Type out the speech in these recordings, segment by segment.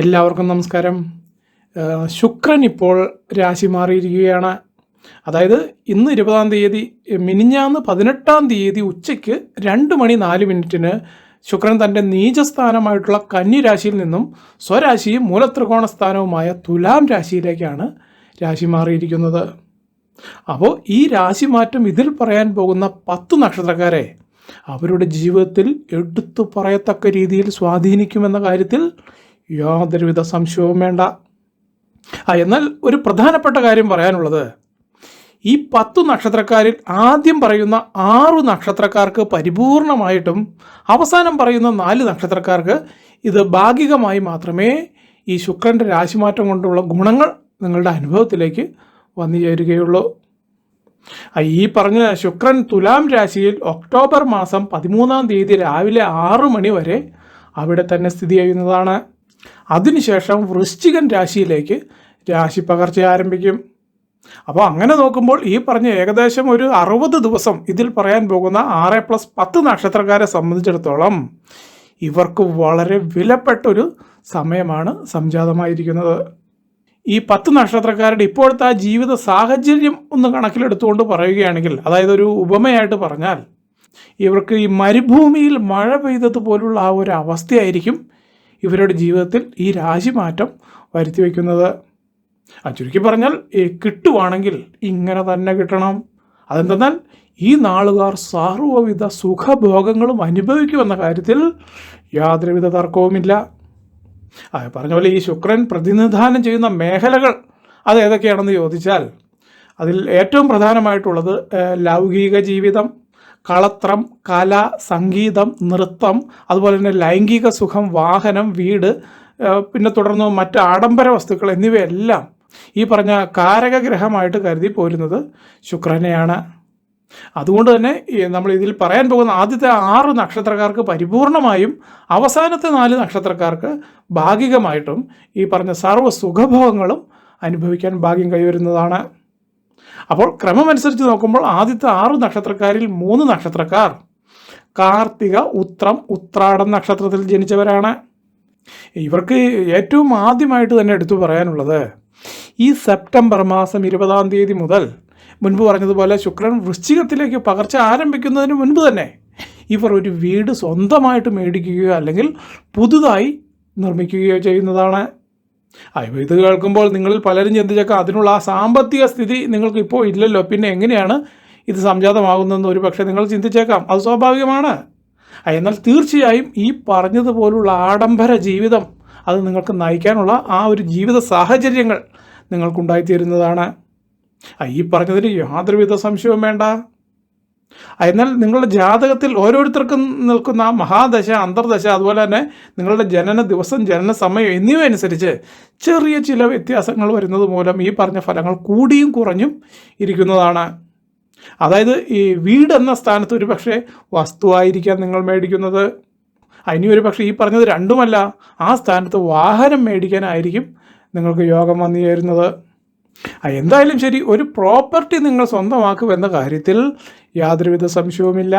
എല്ലാവർക്കും നമസ്കാരം. ശുക്രൻ ഇപ്പോൾ രാശി മാറിയിരിക്കുകയാണ്. അതായത് ഇന്ന് ഇരുപതാം തീയതി മിനിഞ്ഞാന്ന് പതിനെട്ടാം തീയതി ഉച്ചയ്ക്ക് രണ്ട് മണി നാല് മിനിറ്റിന് ശുക്രൻ തന്റെ നീചസ്ഥാനമായിട്ടുള്ള കന്നി രാശിയിൽ നിന്നും സ്വരാശിയും മൂലത്രികോണ സ്ഥാനവുമായ തുലാം രാശിയിലേക്കാണ് രാശി മാറിയിരിക്കുന്നത്. അപ്പോൾ ഈ രാശി മാറ്റം ഇതിൽ പറയാൻ പോകുന്ന പത്ത് നക്ഷത്രക്കാരെ അവരുടെ ജീവിതത്തിൽ എടുത്തു പറയത്തക്ക രീതിയിൽ സ്വാധീനിക്കുമെന്ന കാര്യത്തിൽ യാതൊരുവിധ സംശയവും വേണ്ട. ആ എന്നാൽ ഒരു പ്രധാനപ്പെട്ട കാര്യം പറയാനുള്ളത്. ഈ പത്തു നക്ഷത്രക്കാരിൽ ആദ്യം പറയുന്ന ആറു നക്ഷത്രക്കാർക്ക് പരിപൂർണമായിട്ടും അവസാനം പറയുന്ന നാല് നക്ഷത്രക്കാർക്ക് ഇത് ഭാഗികമായി മാത്രമേ ഈ ശുക്രന്റെ രാശിമാറ്റം കൊണ്ടുള്ള ഗുണങ്ങൾ നിങ്ങളുടെ അനുഭവത്തിലേക്ക് വന്നു ചേരുകയുള്ളൂ. ഈ പറഞ്ഞ ശുക്രൻ തുലാം രാശിയിൽ ഒക്ടോബർ മാസം പതിമൂന്നാം തീയതി രാവിലെ ആറു മണി വരെ അവിടെ തന്നെ സ്ഥിതി ചെയ്യുന്നതാണ്. അതിനുശേഷം വൃശ്ചികൻ രാശിയിലേക്ക് രാശി പകർച്ച ആരംഭിക്കും. അപ്പോൾ അങ്ങനെ നോക്കുമ്പോൾ ഈ പറഞ്ഞ ഏകദേശം ഒരു അറുപത് ദിവസം ഇതിൽ പറയാൻ പോകുന്ന ആറ് പ്ലസ് പത്ത് നക്ഷത്രക്കാരെ സംബന്ധിച്ചിടത്തോളം ഇവർക്ക് വളരെ വിലപ്പെട്ടൊരു സമയമാണ് സംജാതമായിരിക്കുന്നത്. ഈ പത്ത് നക്ഷത്രക്കാരുടെ ഇപ്പോഴത്തെ ആ ജീവിത സാഹചര്യം ഒന്ന് കണക്കിലെടുത്തുകൊണ്ട് പറയുകയാണെങ്കിൽ അതായത് ഒരു ഉപമയായിട്ട് പറഞ്ഞാൽ ഇവർക്ക് ഈ മരുഭൂമിയിൽ മഴ പെയ്തതുപോലുള്ള ആ ഒരു അവസ്ഥയായിരിക്കും ഇവരുടെ ജീവിതത്തിൽ ഈ രാശിമാറ്റം വരുത്തി വയ്ക്കുന്നത്. ചുരുക്കി പറഞ്ഞാൽ കിട്ടുവാണെങ്കിൽ ഇങ്ങനെ തന്നെ കിട്ടണം. അതെന്തെന്നാൽ ഈ നാളുകാർ സാർവവിധ സുഖഭോഗങ്ങളും അനുഭവിക്കുമെന്ന കാര്യത്തിൽ യാതൊരുവിധ തർക്കവുമില്ല. ആ പറഞ്ഞ പോലെ ഈ ശുക്രൻ പ്രതിനിധാനം ചെയ്യുന്ന മേഖലകൾ അത് ഏതൊക്കെയാണെന്ന് ചോദിച്ചാൽ അതിൽ ഏറ്റവും പ്രധാനമായിട്ടുള്ളത് ലൗകിക ജീവിതം കളത്രം കല സംഗീതം നൃത്തം അതുപോലെ തന്നെ ലൈംഗിക സുഖം വാഹനം വീട് പിന്നെ തുടർന്ന് മറ്റ് ആഡംബര വസ്തുക്കൾ എന്നിവയെല്ലാം ഈ പറഞ്ഞ കാരകഗ്രഹമായിട്ട് കരുതി പോരുന്നത് ശുക്രനെയാണ്. അതുകൊണ്ട് തന്നെ നമ്മൾ ഇതിൽ പറയാൻ പോകുന്ന ആദ്യത്തെ ആറ് നക്ഷത്രക്കാർക്ക് പരിപൂർണമായും അവസാനത്തെ നാല് നക്ഷത്രക്കാർക്ക് ഭാഗികമായിട്ടും ഈ പറഞ്ഞ സർവ സുഖഭോഗങ്ങളും അനുഭവിക്കാൻ ഭാഗ്യം കൈവരുന്നതാണ്. അപ്പോൾ ക്രമമനുസരിച്ച് നോക്കുമ്പോൾ ആദ്യത്തെ ആറ് നക്ഷത്രക്കാരിൽ മൂന്ന് നക്ഷത്രക്കാർ. കാർത്തിക ഉത്രം ഉത്രാടം നക്ഷത്രത്തിൽ ജനിച്ചവരാണ്. ഇവർക്ക് ഏറ്റവും ആദ്യമായിട്ട് തന്നെ എടുത്തു പറയാനുള്ളത് ഈ സെപ്റ്റംബർ മാസം ഇരുപതാം തീയതി മുതൽ മുൻപ് പറഞ്ഞതുപോലെ ശുക്രൻ വൃശ്ചികത്തിലേക്ക് പകർച്ച ആരംഭിക്കുന്നതിന് മുൻപ് തന്നെ ഇവർ ഒരു വീട് സ്വന്തമായിട്ട് മേടിക്കുകയോ അല്ലെങ്കിൽ പുതുതായി നിർമ്മിക്കുകയോ ചെയ്യുന്നതാണ്. ആ, ഇത് കേൾക്കുമ്പോൾ നിങ്ങളിൽ പലരും ചിന്തിച്ചേക്കാം അതിനുള്ള ആ സാമ്പത്തിക സ്ഥിതി നിങ്ങൾക്ക് ഇപ്പോൾ ഇല്ലല്ലോ. പിന്നെ എങ്ങനെയാണ് ഇത് സംജാതമാകുന്നതെന്ന് ഒരു പക്ഷേ നിങ്ങൾ ചിന്തിച്ചേക്കാം. അത് സ്വാഭാവികമാണ്. എന്നാൽ തീർച്ചയായും ഈ പറഞ്ഞതുപോലുള്ള ആഡംബര ജീവിതം അത് നിങ്ങൾക്ക് നയിക്കാനുള്ള ആ ഒരു ജീവിത സാഹചര്യങ്ങൾ നിങ്ങൾക്കുണ്ടായിത്തീരുന്നതാണ്. ഈ പറഞ്ഞതിന് യാതൊരുവിധ സംശയവും വേണ്ട. എന്നാൽ നിങ്ങളുടെ ജാതകത്തിൽ ഓരോരുത്തർക്കും നിൽക്കുന്ന മഹാദശ അന്തർദശ അതുപോലെ തന്നെ നിങ്ങളുടെ ജനന ദിവസം ജനന സമയം എന്നിവ അനുസരിച്ച് ചെറിയ ചില വ്യത്യാസങ്ങൾ വരുന്നത് മൂലം ഈ പറഞ്ഞ ഫലങ്ങൾ കൂടിയും കുറഞ്ഞും ഇരിക്കുന്നതാണ്. അതായത് ഈ വീട് എന്ന സ്ഥാനത്ത് ഒരു പക്ഷേ വസ്തുവായിരിക്കാം നിങ്ങൾ മേടിക്കുന്നത്. ഇനി ഒരു പക്ഷേ ഈ പറഞ്ഞത് രണ്ടുമല്ല ആ സ്ഥാനത്ത് വാഹനം മേടിക്കാനായിരിക്കും നിങ്ങൾക്ക് യോഗം വന്നു ചേരുന്നത് എന്തായാലും ശരി ഒരു പ്രോപ്പർട്ടി നിങ്ങൾ സ്വന്തമാക്കും എന്ന കാര്യത്തിൽ യാതൊരുവിധ സംശയവുമില്ല.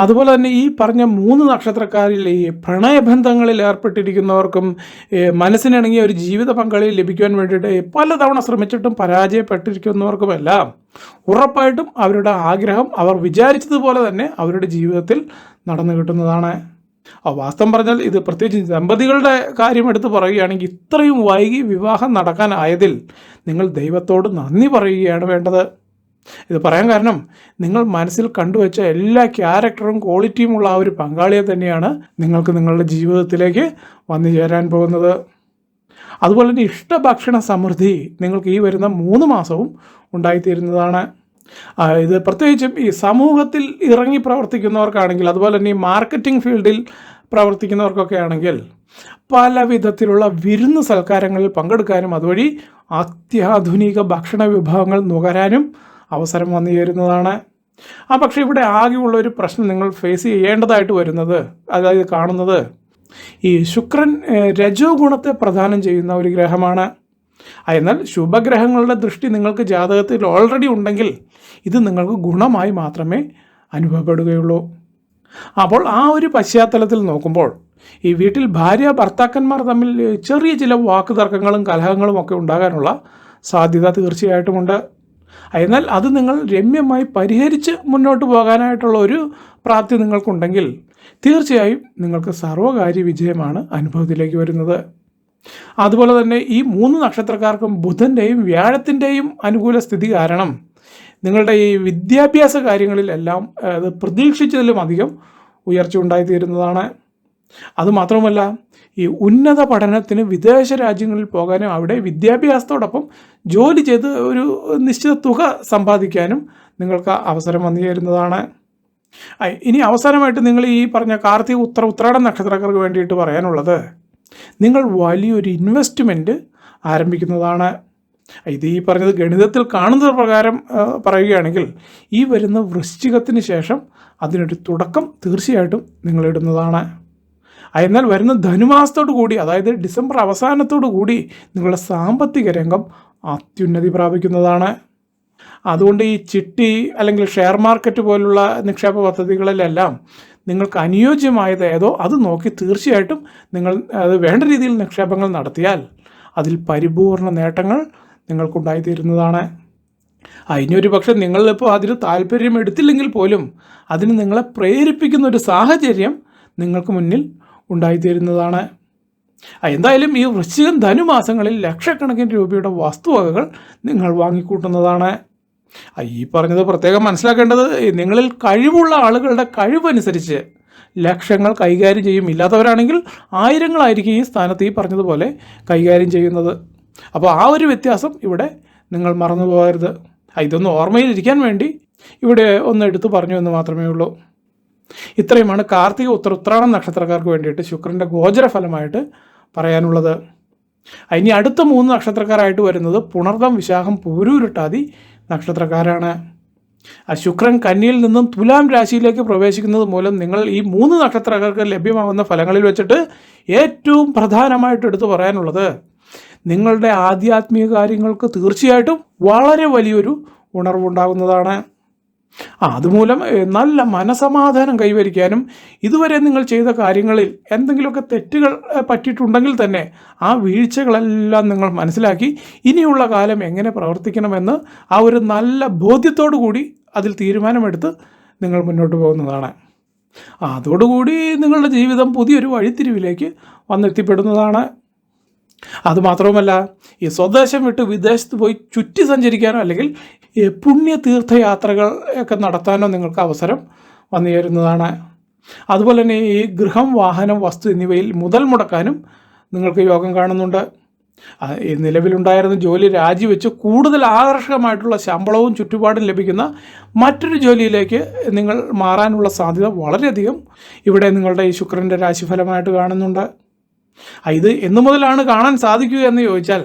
അതുപോലെ തന്നെ ഈ പറഞ്ഞ മൂന്ന് നക്ഷത്രക്കാരിൽ ഈ പ്രണയബന്ധങ്ങളിൽ ഏർപ്പെട്ടിരിക്കുന്നവർക്കും മനസ്സിനിണങ്ങിയ ഒരു ജീവിത പങ്കാളിയെ ലഭിക്കുവാൻ വേണ്ടിയിട്ട് പലതവണ ശ്രമിച്ചിട്ടും പരാജയപ്പെട്ടിരിക്കുന്നവർക്കുമെല്ലാം ഉറപ്പായിട്ടും അവരുടെ ആഗ്രഹം അവർ വിചാരിച്ചതുപോലെ തന്നെ അവരുടെ ജീവിതത്തിൽ നടന്നു കിട്ടുന്നതാണ്. വാസ്തവം പറഞ്ഞാൽ ഇത് പ്രത്യേകിച്ച് ദമ്പതികളുടെ കാര്യം എടുത്ത് പറയുകയാണെങ്കിൽ ഇത്രയും വൈകി വിവാഹം നടക്കാനായതിൽ നിങ്ങൾ ദൈവത്തോട് നന്ദി പറയുകയാണ് വേണ്ടത്. ഇത് പറയാൻ കാരണം നിങ്ങൾ മനസ്സിൽ കണ്ടുവച്ച എല്ലാ ക്യാരക്ടറും ക്വാളിറ്റിയും ഉള്ള ആ ഒരു പങ്കാളിയെ തന്നെയാണ് നിങ്ങൾക്ക് നിങ്ങളുടെ ജീവിതത്തിലേക്ക് വന്നു ചേരാൻ പോകുന്നത്. അതുപോലെ തന്നെ ഇഷ്ടഭക്ഷണ സമൃദ്ധി നിങ്ങൾക്ക് ഈ വരുന്ന മൂന്ന് മാസവും ഉണ്ടായിത്തീരുന്നതാണ്. ഇത് പ്രത്യേകിച്ചും ഈ സമൂഹത്തിൽ ഇറങ്ങി പ്രവർത്തിക്കുന്നവർക്കാണെങ്കിൽ അതുപോലെ തന്നെ ഈ മാർക്കറ്റിംഗ് ഫീൽഡിൽ പ്രവർത്തിക്കുന്നവർക്കൊക്കെ ആണെങ്കിൽ പല വിധത്തിലുള്ള വിരുന്ന് സൽക്കാരങ്ങളിൽ പങ്കെടുക്കാനും അതുവഴി അത്യാധുനിക ഭക്ഷണ വിഭവങ്ങൾ നുകരാനും അവസരം വന്നു ചേരുന്നതാണ്. ആ പക്ഷേ ഇവിടെ ആകെയുള്ള ഒരു പ്രശ്നം നിങ്ങൾ ഫേസ് ചെയ്യേണ്ടതായിട്ട് വരുന്നത് അതായത് കാണുന്നത് ഈ ശുക്രൻ രജോ ഗുണത്തെ പ്രദാനം ചെയ്യുന്ന ഒരു ഗ്രഹമാണ്. എന്നാൽ ശുഭഗ്രഹങ്ങളുടെ ദൃഷ്ടി നിങ്ങൾക്ക് ജാതകത്തിൽ ഓൾറെഡി ഉണ്ടെങ്കിൽ ഇത് നിങ്ങൾക്ക് ഗുണമായി മാത്രമേ അനുഭവപ്പെടുകയുള്ളൂ. അപ്പോൾ ആ ഒരു പശ്ചാത്തലത്തിൽ നോക്കുമ്പോൾ ഈ വീട്ടിൽ ഭാര്യ ഭർത്താക്കന്മാർ തമ്മിൽ ചെറിയ ചില വാക്കുതർക്കങ്ങളും കലഹങ്ങളും ഒക്കെ ഉണ്ടാകാനുള്ള സാധ്യത തീർച്ചയായിട്ടുമുണ്ട് എന്നാൽ അത് നിങ്ങൾ രമ്യമായി പരിഹരിച്ച് മുന്നോട്ട് പോകാനായിട്ടുള്ള ഒരു പ്രാപ്തി നിങ്ങൾക്കുണ്ടെങ്കിൽ തീർച്ചയായും നിങ്ങൾക്ക് സർവകാര്യ വിജയമാണ് അനുഭവത്തിലേക്ക് വരുന്നത്. അതുപോലെ തന്നെ ഈ മൂന്ന് നക്ഷത്രക്കാർക്കും ബുധന്റെയും വ്യാഴത്തിന്റെയും അനുകൂല സ്ഥിതി കാരണം നിങ്ങളുടെ ഈ വിദ്യാഭ്യാസ കാര്യങ്ങളിലെല്ലാം അത് പ്രതീക്ഷിച്ചതിലും അധികം ഉയർച്ച ഉണ്ടായിത്തീരുന്നതാണ്. അതുമാത്രമല്ല ഈ ഉന്നത പഠനത്തിന് വിദേശ രാജ്യങ്ങളിൽ പോകാനും അവിടെ വിദ്യാഭ്യാസത്തോടൊപ്പം ജോലി ചെയ്ത് ഒരു നിശ്ചിത തുക സമ്പാദിക്കാനും നിങ്ങൾക്ക് അവസരം വന്നു ചേരുന്നതാണ് ഇനി അവസാനമായിട്ട് നിങ്ങൾ ഈ പറഞ്ഞ കാർത്തിക ഉത്തര ഉത്രാടം നക്ഷത്രക്കാർക്ക് വേണ്ടിയിട്ട് പറയാനുള്ളത്. നിങ്ങൾ വലിയൊരു ഇൻവെസ്റ്റ്മെന്റ് ആരംഭിക്കുന്നതാണ്. ഇത് ഈ പറഞ്ഞത് ഗണിതത്തിൽ കാണുന്ന പ്രകാരം പറയുകയാണെങ്കിൽ ഈ വരുന്ന വൃശ്ചികത്തിന് ശേഷം അതിനൊരു തുടക്കം തീർച്ചയായിട്ടും നിങ്ങളിടുന്നതാണ്. എന്നാൽ വരുന്ന ധനുമാസത്തോടു കൂടി അതായത് ഡിസംബർ അവസാനത്തോടു കൂടി നിങ്ങളുടെ സാമ്പത്തിക രംഗം അത്യുന്നതി പ്രാപിക്കുന്നതാണ്. അതുകൊണ്ട് ഈ ചിട്ടി അല്ലെങ്കിൽ ഷെയർ മാർക്കറ്റ് പോലുള്ള നിക്ഷേപ പദ്ധതികളിലെല്ലാം നിങ്ങൾക്ക് അനുയോജ്യമായത് ഏതോ അത് നോക്കി തീർച്ചയായിട്ടും നിങ്ങൾ അത് വേണ്ട രീതിയിൽ നിക്ഷേപങ്ങൾ നടത്തിയാൽ അതിൽ പരിപൂർണ നേട്ടങ്ങൾ നിങ്ങൾക്കുണ്ടായിത്തീരുന്നതാണ്. അതിനൊരു പക്ഷെ നിങ്ങളിപ്പോൾ അതിന് താല്പര്യം എടുത്തില്ലെങ്കിൽ പോലും അതിന് നിങ്ങളെ പ്രേരിപ്പിക്കുന്ന ഒരു സാഹചര്യം നിങ്ങൾക്ക് മുന്നിൽ ഉണ്ടായിത്തീരുന്നതാണ്. എന്തായാലും ഈ വൃശ്ചികം ധനുമാസങ്ങളിൽ ലക്ഷക്കണക്കിന് രൂപയുടെ വസ്തുവകകൾ നിങ്ങൾ വാങ്ങിക്കൂട്ടുന്നതാണ്. ഈ പറഞ്ഞത് പ്രത്യേകം മനസ്സിലാക്കേണ്ടത് നിങ്ങളിൽ കഴിവുള്ള ആളുകളുടെ കഴിവനുസരിച്ച് ലക്ഷ്യങ്ങൾ കൈകാര്യം ചെയ്യും. ഇല്ലാത്തവരാണെങ്കിൽ ആയിരങ്ങളായിരിക്കും ഈ സ്ഥാനത്ത് ഈ പറഞ്ഞതുപോലെ കൈകാര്യം ചെയ്യുന്നത്. അപ്പോൾ ആ ഒരു വ്യത്യാസം ഇവിടെ നിങ്ങൾ മറന്നു പോകരുത് ഇതൊന്ന് ഓർമ്മയിലിരിക്കാൻ വേണ്ടി ഇവിടെ ഒന്ന് എടുത്തു പറഞ്ഞു എന്ന് മാത്രമേ ഉള്ളൂ. ഇത്രയുമാണ് കാർത്തിക ഉത്തര ഉത്രാടം നക്ഷത്രക്കാർക്ക് വേണ്ടിയിട്ട് ശുക്രന്റെ ഗോചരഫലമായിട്ട് പറയാനുള്ളത്. ഇനി അടുത്ത മൂന്ന് നക്ഷത്രക്കാരായിട്ട് വരുന്നത് പുണർദം വിശാഖം പൂരൂരുട്ടാതി നക്ഷത്രക്കാരാണ്. ശുക്രൻ കന്നിയിൽ നിന്നും തുലാം രാശിയിലേക്ക് പ്രവേശിക്കുന്നത് മൂലം നിങ്ങൾ ഈ മൂന്ന് നക്ഷത്രക്കാർക്ക് ലഭ്യമാകുന്ന ഫലങ്ങളിൽ വെച്ചിട്ട് ഏറ്റവും പ്രധാനമായിട്ട് എടുത്തു പറയാനുള്ളത് നിങ്ങളുടെ ആധ്യാത്മിക കാര്യങ്ങൾക്ക് തീർച്ചയായിട്ടും വളരെ വലിയൊരു ഉണർവുണ്ടാകുന്നതാണ്. ആ അതുമൂലം നല്ല മനസമാധാനം കൈവരിക്കാനും ഇതുവരെ നിങ്ങൾ ചെയ്ത കാര്യങ്ങളിൽ എന്തെങ്കിലുമൊക്കെ തെറ്റുകൾ പറ്റിയിട്ടുണ്ടെങ്കിൽ തന്നെ ആ വീഴ്ചകളെല്ലാം നിങ്ങൾ മനസ്സിലാക്കി ഇനിയുള്ള കാലം എങ്ങനെ പ്രവർത്തിക്കണമെന്ന് ആ ഒരു നല്ല ബോധ്യത്തോടു കൂടി അതിൽ തീരുമാനമെടുത്ത് നിങ്ങൾ മുന്നോട്ട് പോകുന്നതാണ്. അതോടുകൂടി നിങ്ങളുടെ ജീവിതം പുതിയൊരു വഴിത്തിരിവിലേക്ക് വന്നെത്തിപ്പെടുന്നതാണ്. അതുമാത്രവുമല്ല ഈ സ്വദേശം വിട്ട് വിദേശത്ത് പോയി ചുറ്റി സഞ്ചരിക്കാനോ അല്ലെങ്കിൽ പുണ്യ തീർത്ഥയാത്രകൾ ഒക്കെ നടത്താനോ നിങ്ങൾക്ക് അവസരം വന്നു ചേരുന്നതാണ് അതുപോലെ തന്നെ ഈ ഗൃഹം വാഹനം വസ്തു എന്നിവയിൽ മുതൽ മുടക്കാനും നിങ്ങൾക്ക് യോഗം കാണുന്നുണ്ട്. നിലവിലുണ്ടായിരുന്ന ജോലി രാജിവെച്ച് കൂടുതൽ ആകർഷകമായിട്ടുള്ള ശമ്പളവും ചുറ്റുപാടും ലഭിക്കുന്ന മറ്റൊരു ജോലിയിലേക്ക് നിങ്ങൾ മാറാനുള്ള സാധ്യത വളരെയധികം. ഇവിടെ നിങ്ങളുടെ ഈ ശുക്രന്റെ രാശിഫലമായിട്ട് കാണുന്നുണ്ട്. ഇത് എന്നു മുതലാണ് കാണാൻ സാധിക്കുക എന്ന് ചോദിച്ചാൽ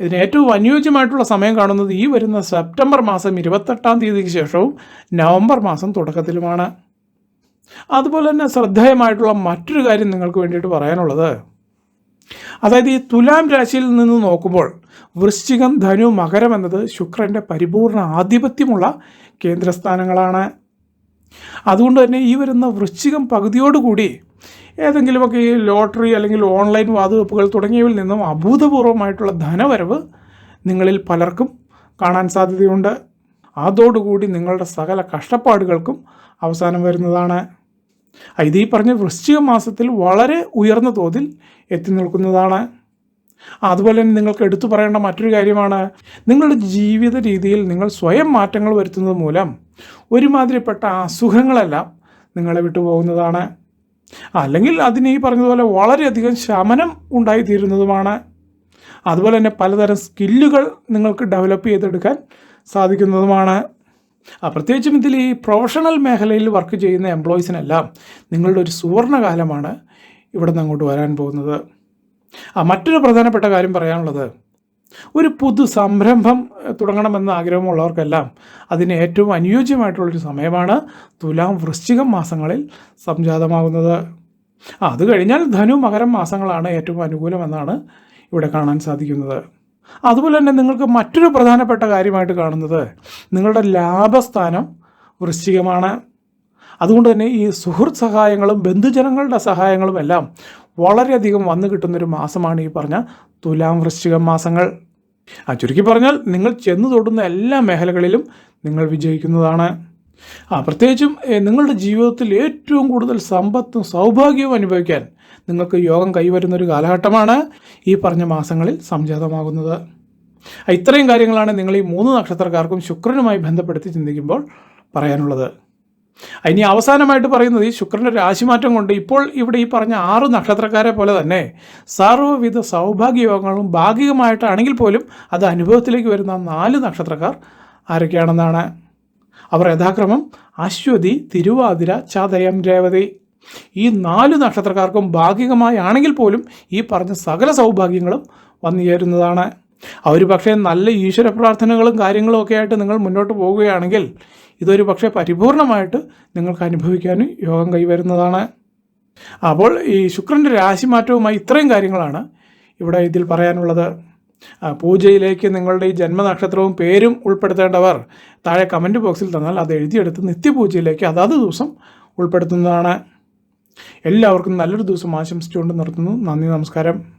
ഇതിന് ഏറ്റവും അനുയോജ്യമായിട്ടുള്ള സമയം കാണുന്നത് ഈ വരുന്ന സെപ്റ്റംബർ മാസം ഇരുപത്തെട്ടാം തീയതിക്ക് ശേഷവും നവംബർ മാസം തുടക്കത്തിലുമാണ്. അതുപോലെ തന്നെ ശ്രദ്ധേയമായിട്ടുള്ള മറ്റൊരു കാര്യം നിങ്ങൾക്ക് വേണ്ടിയിട്ട് പറയാനുള്ളത്. അതായത് ഈ തുലാം രാശിയിൽ നിന്ന് നോക്കുമ്പോൾ വൃശ്ചികം ധനു മകരം എന്നത് ശുക്രന്റെ പരിപൂർണ ആധിപത്യമുള്ള കേന്ദ്രസ്ഥാനങ്ങളാണ്. അതുകൊണ്ട് തന്നെ ഈ വരുന്ന വൃശ്ചികം പകുതിയോടുകൂടി ഏതെങ്കിലുമൊക്കെ ഈ ലോട്ടറി അല്ലെങ്കിൽ ഓൺലൈൻ വാതുവെപ്പുകൾ തുടങ്ങിയവയിൽ നിന്നും അഭൂതപൂർവമായിട്ടുള്ള ധനവരവ് നിങ്ങളിൽ പലർക്കും കാണാൻ സാധ്യതയുണ്ട്. അതോടുകൂടി നിങ്ങളുടെ സകല കഷ്ടപ്പാടുകൾക്കും അവസാനം വരുന്നതാണ്. ഇത് ഈ പറഞ്ഞ വൃശ്ചിക മാസത്തിൽ വളരെ ഉയർന്ന തോതിൽ എത്തി നിൽക്കുന്നതാണ്. അതുപോലെ തന്നെ നിങ്ങൾക്ക് എടുത്തു പറയേണ്ട മറ്റൊരു കാര്യമാണ്. നിങ്ങളുടെ ജീവിത രീതിയിൽ നിങ്ങൾ സ്വയം മാറ്റങ്ങൾ വരുത്തുന്നത് മൂലം ഒരുമാതിരിപ്പെട്ട അസുഖങ്ങളെല്ലാം നിങ്ങളെ വിട്ടുപോകുന്നതാണ് അല്ലെങ്കിൽ അതിന് ഈ പറഞ്ഞതുപോലെ വളരെയധികം ശമനം ഉണ്ടായിത്തീരുന്നതുമാണ്. അതുപോലെ തന്നെ പലതരം സ്കില്ലുകൾ നിങ്ങൾക്ക് ഡെവലപ്പ് ചെയ്തെടുക്കാൻ സാധിക്കുന്നതുമാണ്. പ്രത്യേകിച്ചും ഇതിൽ ഈ പ്രൊഫഷണൽ മേഖലയിൽ വർക്ക് ചെയ്യുന്ന എംപ്ലോയീസിനെല്ലാം നിങ്ങളുടെ ഒരു സുവർണകാലമാണ് ഇവിടെ നിന്ന് അങ്ങോട്ട് വരാൻ പോകുന്നത്. ആ മറ്റൊരു പ്രധാനപ്പെട്ട കാര്യം പറയാനുള്ളത് ഒരു പുതു സംരംഭം തുടങ്ങണമെന്ന ആഗ്രഹമുള്ളവർക്കെല്ലാം അതിന് ഏറ്റവും അനുയോജ്യമായിട്ടുള്ളൊരു സമയമാണ് തുലാം വൃശ്ചികം മാസങ്ങളിൽ സംജാതമാകുന്നത്. അത് കഴിഞ്ഞാൽ ധനു മകരം മാസങ്ങളാണ് ഏറ്റവും അനുകൂലമെന്നാണ് ഇവിടെ കാണാൻ സാധിക്കുന്നത്. അതുപോലെ തന്നെ നിങ്ങൾക്ക് മറ്റൊരു പ്രധാനപ്പെട്ട കാര്യമായിട്ട് കാണുന്നത് നിങ്ങളുടെ ലാഭസ്ഥാനം വൃശ്ചികമാണ്. അതുകൊണ്ട് തന്നെ ഈ സുഹൃത്ത് സഹായങ്ങളും ബന്ധുജനങ്ങളുടെ സഹായങ്ങളും എല്ലാം വളരെയധികം വന്നു കിട്ടുന്നൊരു മാസമാണ് ഈ പറഞ്ഞ തുലാം വൃശ്ചിക മാസങ്ങൾ. ആ ചുരുക്കി പറഞ്ഞാൽ നിങ്ങൾ ചെന്നു തൊടുന്ന എല്ലാ മേഖലകളിലും നിങ്ങൾ വിജയിക്കുന്നതാണ്. ആ പ്രത്യേകിച്ചും നിങ്ങളുടെ ജീവിതത്തിൽ ഏറ്റവും കൂടുതൽ സമ്പത്തും സൗഭാഗ്യവും അനുഭവിക്കാൻ നിങ്ങൾക്ക് യോഗം കൈവരുന്ന ഒരു കാലഘട്ടമാണ് ഈ പറഞ്ഞ മാസങ്ങളിൽ സംജാതമാകുന്നത്. ഇത്രയും കാര്യങ്ങളാണ് നിങ്ങൾ ഈ മൂന്ന് നക്ഷത്രക്കാർക്കും ശുക്രനുമായി ബന്ധപ്പെടുത്തി ചിന്തിക്കുമ്പോൾ പറയാനുള്ളത്. ഇനി അവസാനമായിട്ട് പറയുന്നത് ഈ ശുക്രന്റെ രാശിമാറ്റം കൊണ്ട് ഇപ്പോൾ ഇവിടെ ഈ പറഞ്ഞ ആറ് നക്ഷത്രക്കാരെ പോലെ തന്നെ സർവവിധ സൗഭാഗ്യയോഗങ്ങളും ഭാഗികമായിട്ടാണെങ്കിൽ പോലും അത് അനുഭവത്തിലേക്ക് വരുന്ന നാല് നക്ഷത്രക്കാർ ആരൊക്കെയാണെന്നാണ് അവർ യഥാക്രമം അശ്വതി തിരുവാതിര ചതയം രേവതി. ഈ നാല് നക്ഷത്രക്കാർക്കും ഭാഗികമായാണെങ്കിൽ പോലും ഈ പറഞ്ഞ സകല സൗഭാഗ്യങ്ങളും വന്നു ചേരുന്നതാണ്. അവർ പക്ഷേ നല്ല ഈശ്വര പ്രാർത്ഥനകളും കാര്യങ്ങളും ഒക്കെ ആയിട്ട് നിങ്ങൾ മുന്നോട്ട് പോവുകയാണെങ്കിൽ ഇതൊരു പക്ഷേ പരിപൂർണമായിട്ട് നിങ്ങൾക്ക് അനുഭവിക്കാനും യോഗം കൈവരുന്നതാണ്. അപ്പോൾ ഈ ശുക്രന്റെ രാശിമാറ്റവുമായി ഇത്രയും കാര്യങ്ങളാണ് ഇവിടെ ഇതിൽ പറയാനുള്ളത്. പൂജയിലേക്ക് നിങ്ങളുടെ ഈ ജന്മനക്ഷത്രവും പേരും ഉൾപ്പെടുത്തേണ്ടവർ താഴെ കമന്റ് ബോക്സിൽ തന്നാൽ അത് എഴുതിയെടുത്ത് നിത്യപൂജയിലേക്ക് അതാത് ദിവസം ഉൾപ്പെടുത്തുന്നതാണ്. എല്ലാവർക്കും നല്ലൊരു ദിവസം ആശംസിച്ചുകൊണ്ട് നിർത്തുന്നു. നന്ദി നമസ്കാരം.